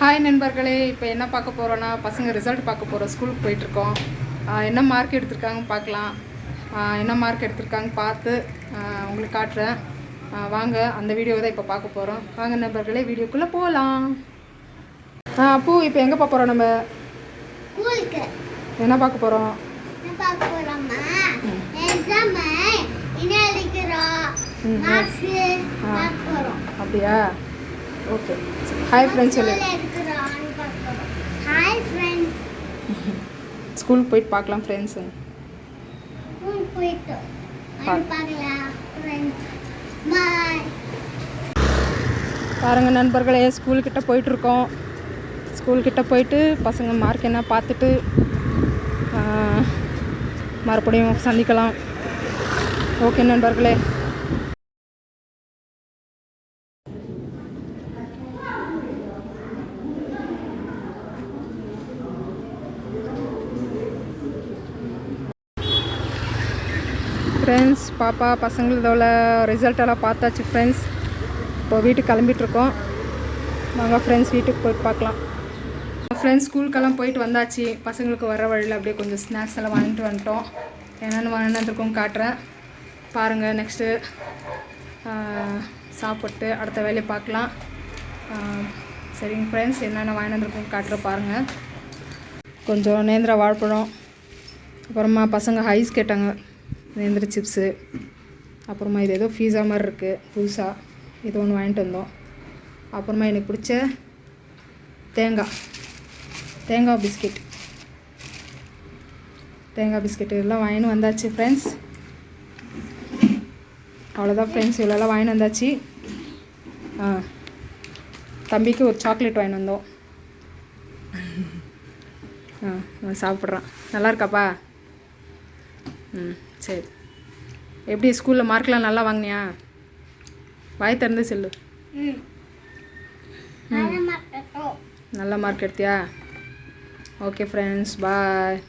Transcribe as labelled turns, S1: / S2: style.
S1: Hi நண்பர்களே. இப்போ என்ன பார்க்க போகிறோன்னா பசங்க ரிசல்ட் பார்க்க போகிறோம் ஸ்கூலுக்கு போயிட்டுருக்கோம். என்ன மார்க் எடுத்திருக்காங்க பார்க்கலாம். என்ன மார்க் எடுத்திருக்காங்க பார்த்து உங்களுக்கு காட்டுறேன். வாங்க அந்த வீடியோ தான் இப்போ பார்க்க போகிறோம் வாங்க நண்பர்களே வீடியோக்குள்ளே போகலாம் அப்போ இப்போ எங்கே பார்க்க போகிறோம் நம்ம? என்ன பார்க்க போகிறோம் ஆ. அப்படியா? ஓகே. ஹாய் ஃப்ரெண்ட்ஸ் சொல்லு
S2: ஸ்கூல்ல எடுக்கிறோம்னு பார்க்க போறோம் ஹாய் ஃப்ரெண்ட்ஸ்
S1: ஸ்கூலுக்கு போயிட்டு பார்க்கலாம் ஃப்ரெண்ட்ஸு பாருங்கள் நண்பர்களே ஸ்கூல்கிட்ட போயிட்டுருக்கோம் ஸ்கூல்கிட்ட போயிட்டு பசங்க மார்க் என்ன பார்த்துட்டு மறுபடியும் சந்திக்கலாம். ஓகே நண்பர்களே. ஃப்ரெண்ட்ஸ் பாப்பா பசங்களோட ரிசல்ட்டெல்லாம் பார்த்தாச்சு ஃப்ரெண்ட்ஸ் இப்போ வீட்டுக்கு கிளம்பிட்டுருக்கோம். வாங்க ஃப்ரெண்ட்ஸ் வீட்டுக்கு போயிட்டு பார்க்கலாம். ஃப்ரெண்ட்ஸ் ஸ்கூலுக்கெல்லாம் போயிட்டு வந்தாச்சு. பசங்களுக்கு வர வழியில் அப்படியே கொஞ்சம் ஸ்நாக்ஸ் எல்லாம் வாங்கிட்டு வந்துட்டோம். என்னென்னு வாங்கினதுக்கும் காட்டுறேன். பாருங்கள் நெக்ஸ்ட்டு சாப்பிட்டு அடுத்த வேலையை பார்க்கலாம். சரிங்க ஃப்ரெண்ட்ஸ் என்னென்ன வாங்கினதுக்கும் காட்டுறேன் பாருங்கள் கொஞ்சம் நேந்திர வாழைப்பழம். அப்புறமா பசங்க ஹைஸ் கேட்டாங்க. நேந்திர சிப்ஸு அப்புறமா இது ஏதோ பீஸா மாதிரி இருக்குது புதுசாக இது ஒன்று வாங்கிட்டு வந்தோம். அப்புறமா எனக்கு பிடிச்ச தேங்காய் தேங்காய் பிஸ்கெட். தேங்காய் பிஸ்கெட் இதெல்லாம் வாங்கின்னு வந்தாச்சு ஃப்ரெண்ட்ஸ் அவ்வளோதான் ஃப்ரெண்ட்ஸ் இவ்வளோலாம் வாங்கின்னு வந்தாச்சு. ஆ தம்பிக்கு ஒரு சாக்லேட் வாங்கின்னு வந்தோம். ஆ சாப்பிட்றான். நல்லா இருக்காப்பா? ம். சரி. எப்படி ஸ்கூலில் மார்க்லாம் நல்லா வாங்கினியா? வாய் திறந்து சொல்லு.
S2: ம். நல்ல மார்க்
S1: நல்ல மார்க் எடுத்தியா? Okay friends bye